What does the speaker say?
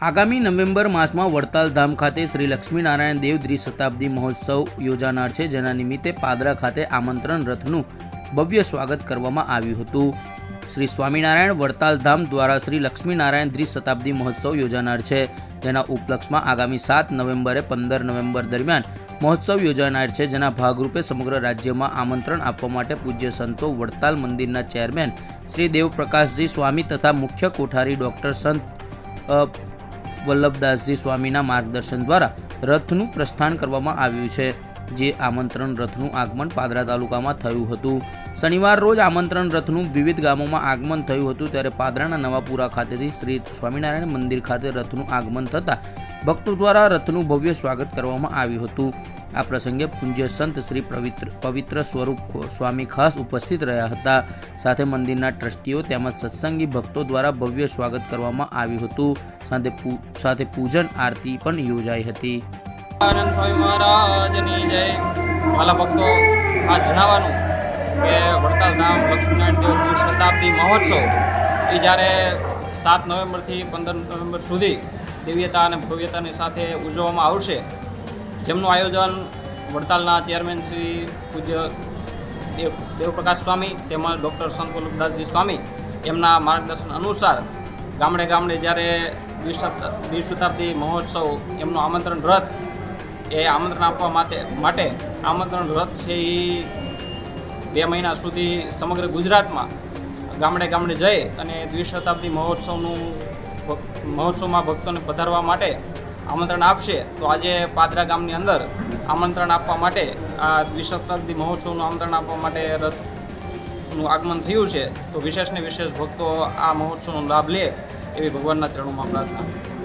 આગામી નવેમ્બર માસમાં વડતાલ ધામ ખાતે શ્રી લક્ષ્મીનારાયણ દેવ દ્વિશતાબ્દી મહોત્સવ યોજાનાર છે, જેના નિમિત્તે પાદરા ખાતે આમંત્રણ રથનું ભવ્ય સ્વાગત કરવામાં આવ્યું હતું. શ્રી સ્વામિનારાયણ વડતાલ ધામ દ્વારા શ્રી લક્ષ્મીનારાયણ દ્વિશતાબ્દી મહોત્સવ યોજાનાર છે. જેના ઉપલક્ષમાં આગામી સાત નવેમ્બરે પંદર નવેમ્બર દરમિયાન મહોત્સવ યોજાનાર છે, જેના ભાગરૂપે સમગ્ર રાજ્યમાં આમંત્રણ આપવા માટે પૂજ્ય સંતો વડતાલ મંદિરના ચેરમેન શ્રી દેવપ્રકાશજી સ્વામી તથા મુખ્ય કોઠારી ડૉક્ટર સંત વલ્લભદાસજી સ્વામીના માર્ગદર્શન દ્વારા રથનું પ્રસ્થાન કરવામાં આવ્યું છે, જે આમંત્રણ રથનું આગમન પાદરા તાલુકામાં થયું હતું. શનિવાર રોજ આમંત્રણ રથનું વિવિધ ગામોમાં આગમન થયું હતું, ત્યારે પાદરાના નવાપુરા ખાતેથી શ્રી સ્વામિનારાયણ મંદિર ખાતે રથનું આગમન થતાં ભક્તો દ્વારા રથનું ભવ્ય સ્વાગત કરવામાં આવ્યું હતું. આ પ્રસંગે પૂજ્ય સંત શ્રી પવિત્ર પવિત્ર સ્વરૂપ સ્વામી ખાસ ઉપસ્થિત રહ્યા હતા. સાથે મંદિરના ટ્રસ્ટીઓ તેમજ સત્સંગી ભક્તો દ્વારા ભવ્ય સ્વાગત કરવામાં આવ્યું હતું. સાથે સાથે પૂજન આરતી પણ યોજાઈ હતી. આનંદ સ્વામી મહારાજની જય. વાલા ભક્તો આ જણાવવાનું કે વડતાલ ધામ લક્ષ્મીનારાયણ દેવ શતાબ્દી મહોત્સવ એ જ્યારે સાત નવેમ્બરથી પંદર નવેમ્બર સુધી દિવ્યતા અને ભવ્યતાની સાથે ઉજવવામાં આવશે. જેમનું આયોજન વડતાલના ચેરમેન શ્રી પૂજ્ય દેવ, દેવપ્રકાશ સ્વામી, તેમજ ડૉક્ટર સંત સ્વામી, એમના માર્ગદર્શન અનુસાર ગામડે ગામડે જ્યારે દ્વિશતા દ્વિશતાબ્દી મહોત્સવ એમનું આમંત્રણ રથ એ આમંત્રણ આપવા માટે માટે આમંત્રણ રથ છે એ બે મહિના સુધી સમગ્ર ગુજરાતમાં ગામડે ગામડે જઈ અને દ્વિશતાબ્દી મહોત્સવનું મહોત્સવમાં ભક્તોને પધારવા માટે આમંત્રણ આપશે, તો આજે પાદરા ગામની અંદર આમંત્રણ આપવા માટે, આ દ્વિશતાબ્દી મહોત્સવનું આમંત્રણ આપવા માટે રથનું આગમન થયું છે, તો વિશેષને વિશેષ ભક્તો આ મહોત્સવનો લાભ લે એવી ભગવાનના ચરણોમાં પ્રાર્થના.